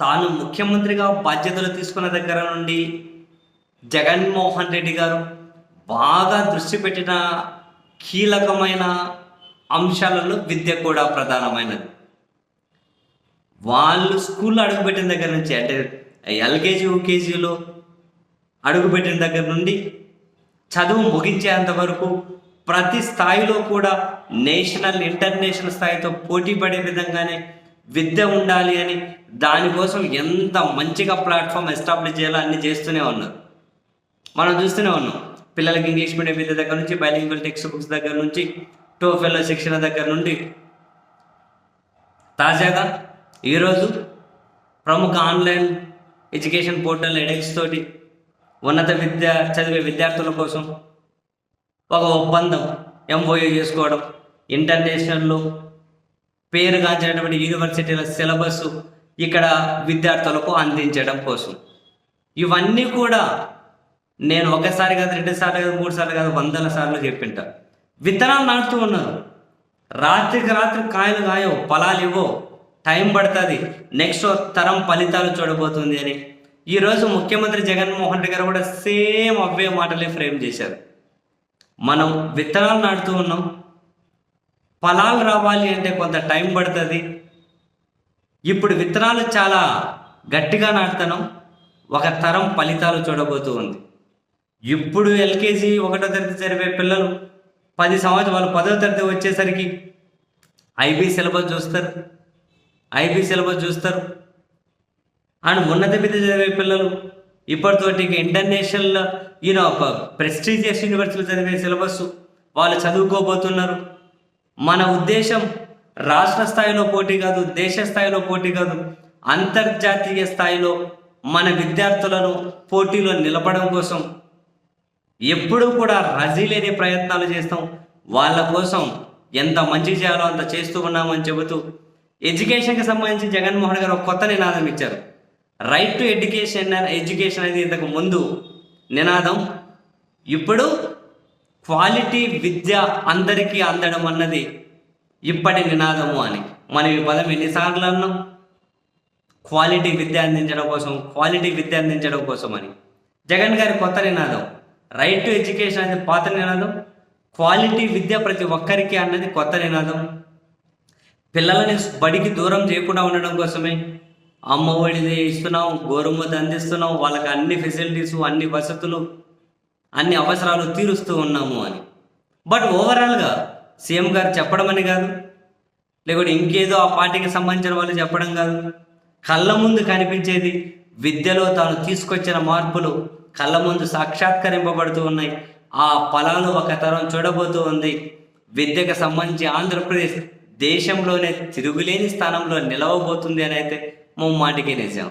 తాను ముఖ్యమంత్రిగా బాధ్యతలు తీసుకున్న దగ్గర నుండి జగన్మోహన్ రెడ్డి గారు బాగా దృష్టి పెట్టిన కీలకమైన అంశాలలో విద్య కూడా ప్రధానమైనది. వాళ్ళు స్కూల్లో అడుగుపెట్టిన దగ్గర నుంచి అంటే ఎల్కేజీ యూకేజీలో అడుగుపెట్టిన దగ్గర నుండి చదువు ముగించేంత వరకు ప్రతి స్థాయిలో కూడా నేషనల్ ఇంటర్నేషనల్ స్థాయితో పోటీ పడే విధంగానే విద్య ఉండాలి అని దానికోసం ఎంత మంచిగా ప్లాట్ఫామ్ ఎస్టాబ్లిష్ చేయాలో అన్ని చేస్తూనే ఉన్నారు మనం చూస్తూనే ఉన్నాం. పిల్లలకి ఇంగ్లీష్ మీడియం విద్య దగ్గర నుంచి బైలింగ్వల్ టెక్స్ట్ బుక్స్ దగ్గర నుంచి టోఫెల్లో శిక్షణ దగ్గర నుండి. తాజాగా ఈరోజు ప్రముఖ ఆన్లైన్ ఎడ్యుకేషన్ పోర్టల్ ఎడెక్స్ తోటి ఉన్నత విద్య చదివే విద్యార్థుల కోసం ఒక ఒప్పందం ఎంఓయూ చేసుకోవడం ఇంటర్నేషనల్లో పేరుగాంచినటువంటి యూనివర్సిటీల సిలబస్ ఇక్కడ విద్యార్థులకు అందించడం కోసం. ఇవన్నీ కూడా నేను ఒకసారి కాదు రెండు సార్లు కాదు మూడు సార్లు కాదు వందల సార్లు చెప్పింటా. విత్తనాలు నాటుతూ ఉన్నారు రాత్రికి రాత్రి కాయలు కాయో ఫలాలు ఇవ్వో టైం పడుతుంది. నెక్స్ట్ తరం ఫలితాలు చూడబోతుంది అని. ఈరోజు ముఖ్యమంత్రి జగన్మోహన్ రెడ్డి గారు కూడా సేమ్ అవే మాటలే ఫ్రేమ్ చేశారు. మనం విత్తనాలు నాటుతూ ఉన్నాం ఫలాలు రావాలి అంటే కొంత టైం పడుతుంది. ఇప్పుడు విత్తనాలు చాలా గట్టిగా నాటుతాను ఒక తరం ఫలితాలు చూడబోతూ ఉంది. ఇప్పుడు ఎల్కేజీ ఒకటో తరగతి చదివే పిల్లలు పది సంవత్సరాలు వాళ్ళు పదో తరగతి వచ్చేసరికి ఐబీ సిలబస్ చూస్తారు ఐబీ సిలబస్ చూస్తారు. అండ్ ఉన్నత విద్య చదివే పిల్లలు ఇప్పటితోటి ఇంటర్నేషనల్ ఈయన ప్రెస్టీజియస్ యూనివర్సిటీలో చదివే సిలబస్ వాళ్ళు చదువుకోబోతున్నారు. మన ఉద్దేశం రాష్ట్ర స్థాయిలో పోటీ కాదు దేశ స్థాయిలో పోటీ కాదు అంతర్జాతీయ స్థాయిలో మన విద్యార్థులను పోటీలో నిలపడం కోసం ఎప్పుడూ కూడా రజీ లేని ప్రయత్నాలు చేస్తాం. వాళ్ళ కోసం ఎంత మంచి చేయాలో అంత చేస్తూ ఉన్నామని చెబుతూ ఎడ్యుకేషన్కి సంబంధించి జగన్మోహన్ గారు ఒక కొత్త నినాదం ఇచ్చారు. రైట్ టు ఎడ్యుకేషన్ ఎడ్యుకేషన్ అనేది ఇంతకు ముందు నినాదం. ఇప్పుడు క్వాలిటీ విద్య అందరికీ అందడం అన్నది ఇప్పటి నినాదము అని. మనం ఈ పదం ఎన్నిసార్లు అన్నాం? క్వాలిటీ విద్య అందించడం కోసం క్వాలిటీ విద్య అందించడం కోసం అని. జగన్ గారి కొత్త నినాదం రైట్ టు ఎడ్యుకేషన్ అనేది పాత నినాదం క్వాలిటీ విద్య ప్రతి ఒక్కరికి అన్నది కొత్త నినాదం. పిల్లలని బడికి దూరం చేయకుండా ఉండడం కోసమే. అమ్మ ఒడిది ఇస్తున్నాం గోరుముద్ద అందిస్తున్నాం వాళ్ళకి అన్ని ఫెసిలిటీస్ అన్ని వసతులు అన్ని అవసరాలు తీరుస్తూ ఉన్నాము అని. బట్ ఓవరాల్గా సీఎం గారు చెప్పడం అని కాదు. లేకుంటే ఇంకేదో ఆ పార్టీకి సంబంధించిన వాళ్ళు చెప్పడం కాదు. కళ్ళ ముందు కనిపించేది విద్యలో తాను తీసుకొచ్చిన మార్పులు కళ్ళ ముందు సాక్షాత్కరింపబడుతూ ఉన్నాయి. ఆ ఫలాలు ఒక తరం చూడబోతూ ఉంది. విద్యకు సంబంధించి ఆంధ్రప్రదేశ్ దేశంలోనే తిరుగులేని స్థానంలో నిలవబోతుంది అని అయితే ముమ్మాటికి నిజం.